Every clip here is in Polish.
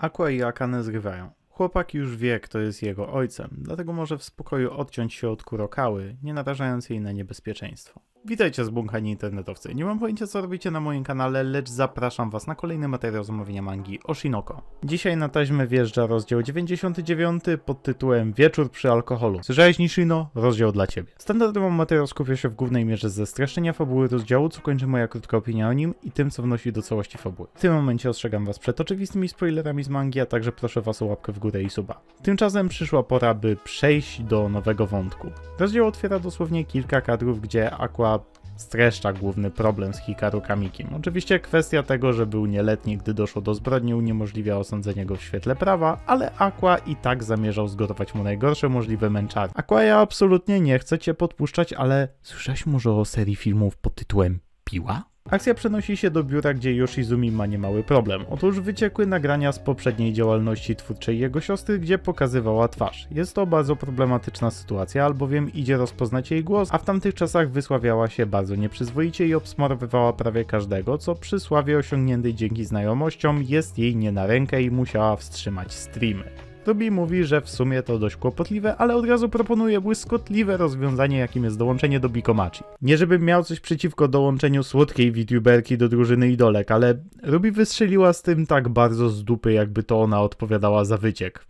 Aqua i Akane zrywają. Chłopak już wie, kto jest jego ojcem, dlatego może w spokoju odciąć się od Kurokały, nie narażając jej na niebezpieczeństwo. Witajcie zbłąkani internetowcy. Nie mam pojęcia co robicie na moim kanale, lecz zapraszam was na kolejny materiał z omawiania mangi Oshinoko. Dzisiaj na taśmę wjeżdża rozdział 99 pod tytułem Wieczór przy alkoholu. Słyszałeś Nishino? Rozdział dla ciebie. Standardowo materiał skupia się w głównej mierze ze streszczenia fabuły rozdziału, co kończy moja krótka opinia o nim i tym, co wnosi do całości fabuły. W tym momencie ostrzegam was przed oczywistymi spoilerami z mangi, a także proszę was o łapkę w górę i suba. Tymczasem przyszła pora, by przejść do nowego wątku. Rozdział otwiera dosłownie kilka kadrów, gdzie Aqua streszcza główny problem z Hikaru Kamikim. Oczywiście kwestia tego, że był nieletni, gdy doszło do zbrodni, uniemożliwia osądzenie go w świetle prawa, ale Aqua i tak zamierzał zgotować mu najgorsze możliwe męczary. Aqua, ja absolutnie nie chcę cię podpuszczać, ale słyszałeś może o serii filmów pod tytułem Piła? Akcja przenosi się do biura, gdzie Yoshizumi ma niemały problem. Otóż wyciekły nagrania z poprzedniej działalności twórczej jego siostry, gdzie pokazywała twarz. Jest to bardzo problematyczna sytuacja, albowiem idzie rozpoznać jej głos, a w tamtych czasach wysławiała się bardzo nieprzyzwoicie i obsmarowywała prawie każdego, co przy sławie osiągniętej dzięki znajomościom jest jej nie na rękę i musiała wstrzymać streamy. Ruby mówi, że w sumie to dość kłopotliwe, ale od razu proponuje błyskotliwe rozwiązanie, jakim jest dołączenie do Bikomachi. Nie żebym miał coś przeciwko dołączeniu słodkiej VTuberki do drużyny idolek, ale Ruby wystrzeliła z tym tak bardzo z dupy, jakby to ona odpowiadała za wyciek.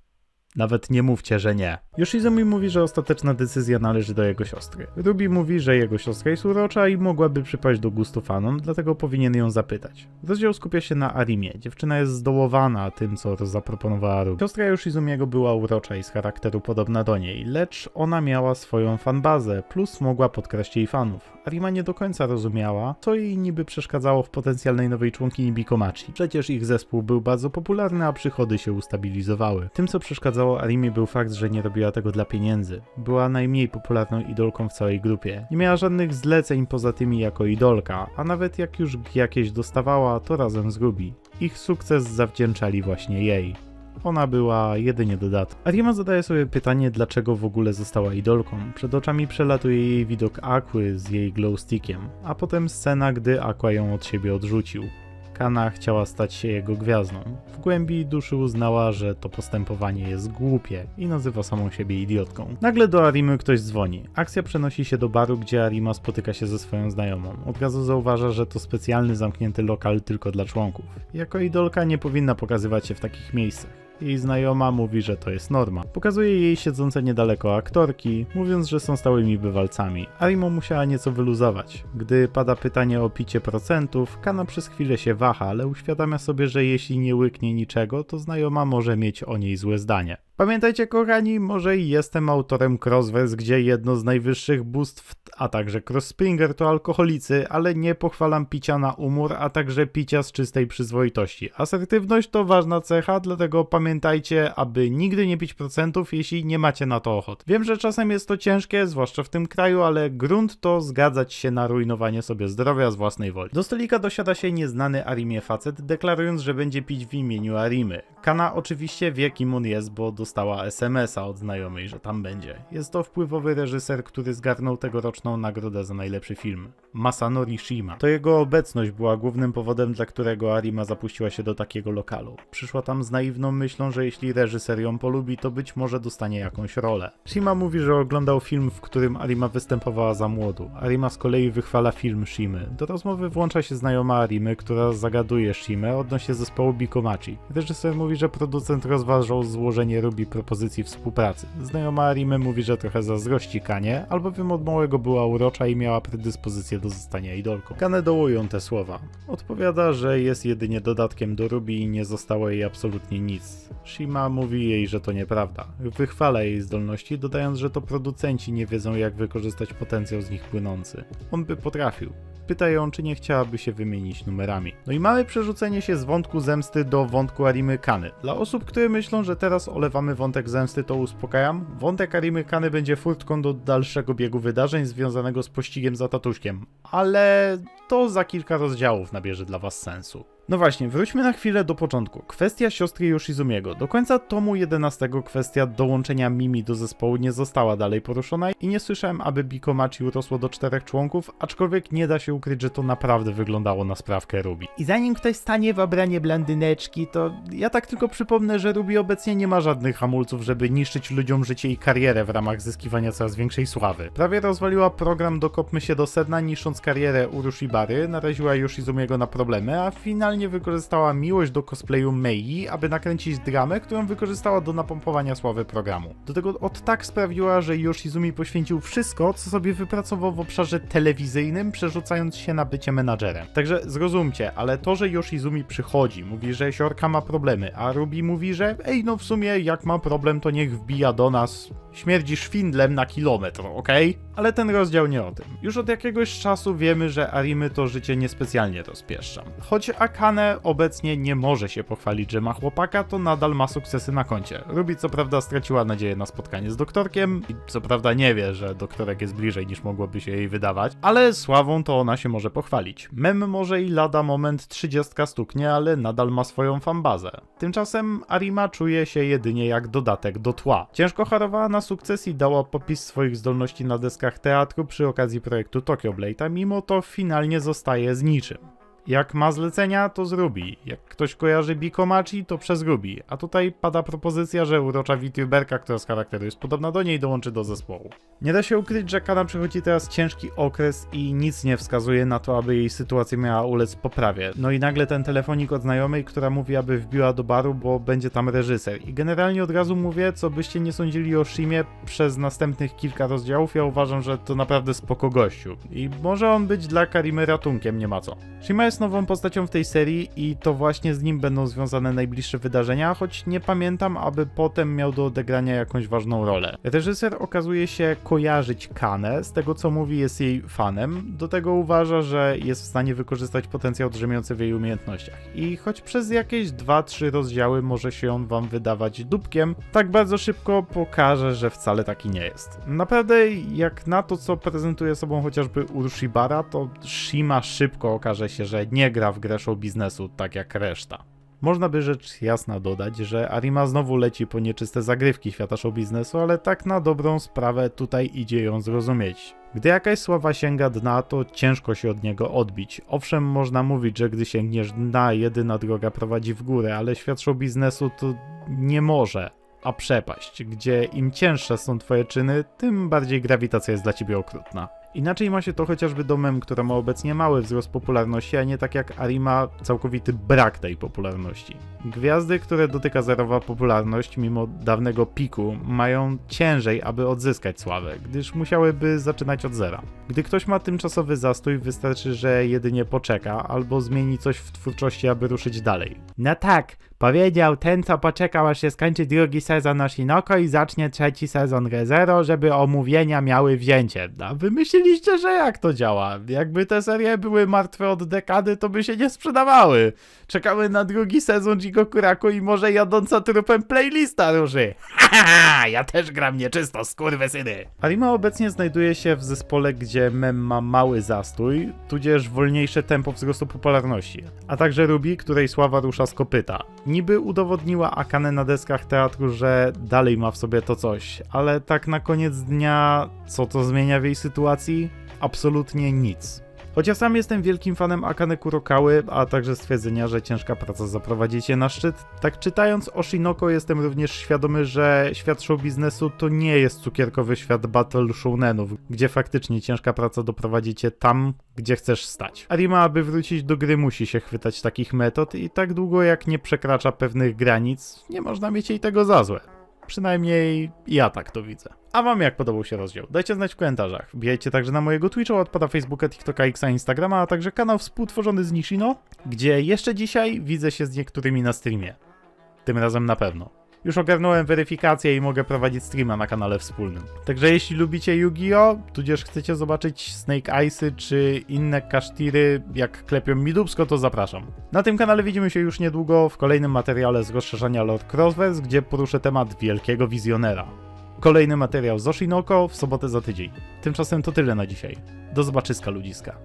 Nawet nie mówcie, że nie. Yoshizumi mówi, że ostateczna decyzja należy do jego siostry. Ruby mówi, że jego siostra jest urocza i mogłaby przypaść do gustu fanom, dlatego powinien ją zapytać. Rozdział skupia się na Arimie. Dziewczyna jest zdołowana tym, co zaproponowała Ruby. Siostra Yoshizumiego była urocza i z charakteru podobna do niej, lecz ona miała swoją fanbazę, plus mogła podkraść jej fanów. Arima nie do końca rozumiała, co jej niby przeszkadzało w potencjalnej nowej członkini Bikomachi. Przecież ich zespół był bardzo popularny, a przychody się ustabilizowały. Tym, co przeszkadzało Arimie był fakt, że nie robiła tego dla pieniędzy. Była najmniej popularną idolką w całej grupie. Nie miała żadnych zleceń poza tymi jako idolka, a nawet jak już jakieś dostawała, to razem z Ruby. Ich sukces zawdzięczali właśnie jej. Ona była jedynie dodatkiem. Arima zadaje sobie pytanie, dlaczego w ogóle została idolką. Przed oczami przelatuje jej widok Aquy z jej glowstickiem, a potem scena, gdy Aqua ją od siebie odrzucił. Kana chciała stać się jego gwiazdą. W głębi duszy uznała, że to postępowanie jest głupie i nazywa samą siebie idiotką. Nagle do Arimy ktoś dzwoni. Akcja przenosi się do baru, gdzie Arima spotyka się ze swoją znajomą. Od razu zauważa, że to specjalny zamknięty lokal tylko dla członków. Jako idolka nie powinna pokazywać się w takich miejscach. Jej znajoma mówi, że to jest norma. Pokazuje jej siedzące niedaleko aktorki, mówiąc, że są stałymi bywalcami. Arimo musiała nieco wyluzować. Gdy pada pytanie o picie procentów, Kana przez chwilę się waha, ale uświadamia sobie, że jeśli nie łyknie niczego, to znajoma może mieć o niej złe zdanie. Pamiętajcie kochani, może i jestem autorem Crossverse, gdzie jedno z najwyższych bóstw, a także Crossspringer to alkoholicy, ale nie pochwalam picia na umór, a także picia z czystej przyzwoitości. Asertywność to ważna cecha, dlatego pamiętajcie, aby nigdy nie pić procentów, jeśli nie macie na to ochot. Wiem, że czasem jest to ciężkie, zwłaszcza w tym kraju, ale grunt to zgadzać się na rujnowanie sobie zdrowia z własnej woli. Do stolika dosiada się nieznany Arimie facet, deklarując, że będzie pić w imieniu Arimy. Kana oczywiście wie kim on jest, bo dostała SMS-a od znajomej, że tam będzie. Jest to wpływowy reżyser, który zgarnął tegoroczną nagrodę za najlepszy film. Masanori Shima. To jego obecność była głównym powodem, dla którego Arima zapuściła się do takiego lokalu. Przyszła tam z naiwną myślą, że jeśli reżyser ją polubi, to być może dostanie jakąś rolę. Shima mówi, że oglądał film, w którym Arima występowała za młodu. Arima z kolei wychwala film Shimy. Do rozmowy włącza się znajoma Arimy, która zagaduje Shimę odnośnie zespołu Bikomachi. Reżyser mówi, że producent rozważał złożenie Ruby propozycji współpracy. Znajoma Arimy mówi, że trochę zazdrości Kanie, albowiem od małego była urocza i miała predyspozycję do zostania idolką. Kane dołują te słowa. Odpowiada, że jest jedynie dodatkiem do Ruby i nie zostało jej absolutnie nic. Shima mówi jej, że to nieprawda. Wychwala jej zdolności, dodając, że to producenci nie wiedzą jak wykorzystać potencjał z nich płynący. On by potrafił. Pyta ją, czy nie chciałaby się wymienić numerami. No i mamy przerzucenie się z wątku zemsty do wątku Arimy Kany. Dla osób, które myślą, że teraz olewamy wątek zemsty, to uspokajam. Wątek Arimy Kany będzie furtką do dalszego biegu wydarzeń związanego z pościgiem za tatuśkiem. Ale to za kilka rozdziałów nabierze dla was sensu. No właśnie, wróćmy na chwilę do początku. Kwestia siostry Yoshizumiego. Do końca tomu 11 kwestia dołączenia Mimi do zespołu nie została dalej poruszona i nie słyszałem, aby Bikomachi urosło do czterech członków, aczkolwiek nie da się ukryć, że to naprawdę wyglądało na sprawkę Ruby. I zanim ktoś stanie w obranie blandyneczki, to ja tak tylko przypomnę, że Ruby obecnie nie ma żadnych hamulców, żeby niszczyć ludziom życie i karierę w ramach zyskiwania coraz większej sławy. Prawie rozwaliła program Dokopmy się do sedna, niszcząc karierę Urushibary, naraziła Yoshizumiego na problemy, a finalnie wykorzystała miłość do cosplayu Mei, aby nakręcić dramę, którą wykorzystała do napompowania sławy programu. Do tego od tak sprawiła, że Yoshizumi poświęcił wszystko, co sobie wypracował w obszarze telewizyjnym, przerzucając się na bycie menadżerem. Także zrozumcie, ale to, że Yoshizumi przychodzi, mówi, że Siorka ma problemy, a Ruby mówi, że ej, no w sumie jak ma problem, to niech wbija do nas, śmierdzi szwindlem na kilometr, okej? Ale ten rozdział nie o tym. Już od jakiegoś czasu wiemy, że Arimy to życie niespecjalnie rozpieszcza. Choć Akane obecnie nie może się pochwalić, że ma chłopaka, to nadal ma sukcesy na koncie. Ruby co prawda straciła nadzieję na spotkanie z doktorkiem i co prawda nie wie, że doktorek jest bliżej niż mogłoby się jej wydawać, ale sławą to ona się może pochwalić. Mem może i lada moment 30 stuknie, ale nadal ma swoją fanbazę. Tymczasem Arima czuje się jedynie jak dodatek do tła. Ciężko harowała na sukces i dała popis swoich zdolności na deskach teatru przy okazji projektu Tokyo Blade, a mimo to finalnie zostaje z niczym. Jak ma zlecenia, to zrobi. Jak ktoś kojarzy Bikomachi, to przez. A tutaj pada propozycja, że urocza VTuberka, która z charakteru jest podobna do niej, dołączy do zespołu. Nie da się ukryć, że Kana przechodzi teraz ciężki okres i nic nie wskazuje na to, aby jej sytuacja miała ulec poprawie. No i nagle ten telefonik od znajomej, która mówi, aby wbiła do baru, bo będzie tam reżyser. I generalnie od razu mówię, co byście nie sądzili o Shimie przez następnych kilka rozdziałów, ja uważam, że to naprawdę spoko gościu. I może on być dla Karimy ratunkiem, nie ma co. Shima jest nową postacią w tej serii i to właśnie z nim będą związane najbliższe wydarzenia, choć nie pamiętam, aby potem miał do odegrania jakąś ważną rolę. Reżyser okazuje się kojarzyć Kanę, z tego co mówi jest jej fanem, do tego uważa, że jest w stanie wykorzystać potencjał drzemiący w jej umiejętnościach. I choć przez jakieś 2-3 rozdziały może się on wam wydawać dupkiem, tak bardzo szybko pokaże, że wcale taki nie jest. Naprawdę jak na to, co prezentuje sobą chociażby Urushibara, to Shima szybko okaże się, że nie gra w grę show biznesu tak jak reszta. Można by rzecz jasna dodać, że Arima znowu leci po nieczyste zagrywki świata show biznesu, ale tak na dobrą sprawę tutaj idzie ją zrozumieć. Gdy jakaś sława sięga dna, to ciężko się od niego odbić. Owszem, można mówić, że gdy sięgniesz dna, jedyna droga prowadzi w górę, ale świat show biznesu to nie może, a przepaść, gdzie im cięższe są twoje czyny, tym bardziej grawitacja jest dla ciebie okrutna. Inaczej ma się to chociażby do mem, która ma obecnie mały wzrost popularności, a nie tak jak Arima całkowity brak tej popularności. Gwiazdy, które dotyka zerowa popularność mimo dawnego piku, mają ciężej, aby odzyskać sławę, gdyż musiałyby zaczynać od zera. Gdy ktoś ma tymczasowy zastój, wystarczy, że jedynie poczeka albo zmieni coś w twórczości, aby ruszyć dalej. No tak, powiedział ten, co poczekał, aż się skończy drugi sezon Oshinoko i zacznie trzeci sezon ReZero, żeby omówienia miały wzięcie. A wy myśleliście, że jak to działa? Jakby te serie były martwe od dekady, to by się nie sprzedawały. Czekały na drugi sezon Jigokuraku i może jadąca trupem playlista ruszy. Haha, ja też gram nieczysto, skurwysyny. Arima obecnie znajduje się w zespole, gdzie mem ma mały zastój, tudzież wolniejsze tempo wzrostu popularności, a także Ruby, której sława rusza z kopyta. Niby udowodniła Akane na deskach teatru, że dalej ma w sobie to coś, ale tak na koniec dnia, co to zmienia w jej sytuacji? Absolutnie nic. Choć ja sam jestem wielkim fanem Akane Kurokały, a także stwierdzenia, że ciężka praca zaprowadzi cię na szczyt, tak czytając Oshinoko jestem również świadomy, że świat show biznesu to nie jest cukierkowy świat battle shounenów, gdzie faktycznie ciężka praca doprowadzi cię tam, gdzie chcesz stać. Arima, aby wrócić do gry, musi się chwytać takich metod i tak długo jak nie przekracza pewnych granic, nie można mieć jej tego za złe. Przynajmniej ja tak to widzę. A wam jak podobał się rozdział? Dajcie znać w komentarzach. Wbijajcie także na mojego Twitcha, odpada Facebooka, TikToka, Xa, Instagrama, a także kanał współtworzony z Nishino, gdzie jeszcze dzisiaj widzę się z niektórymi na streamie. Tym razem na pewno. Już ogarnąłem weryfikację i mogę prowadzić streama na kanale wspólnym. Także jeśli lubicie Yu-Gi-Oh!, tudzież chcecie zobaczyć Snake Ice'y czy inne kasztiry, jak klepią mi dubsko, to zapraszam. Na tym kanale widzimy się już niedługo w kolejnym materiale z rozszerzania Lord Crossverse, gdzie poruszę temat wielkiego wizjonera. Kolejny materiał z Oshinoko w sobotę za tydzień. Tymczasem to tyle na dzisiaj. Do zobaczyska ludziska.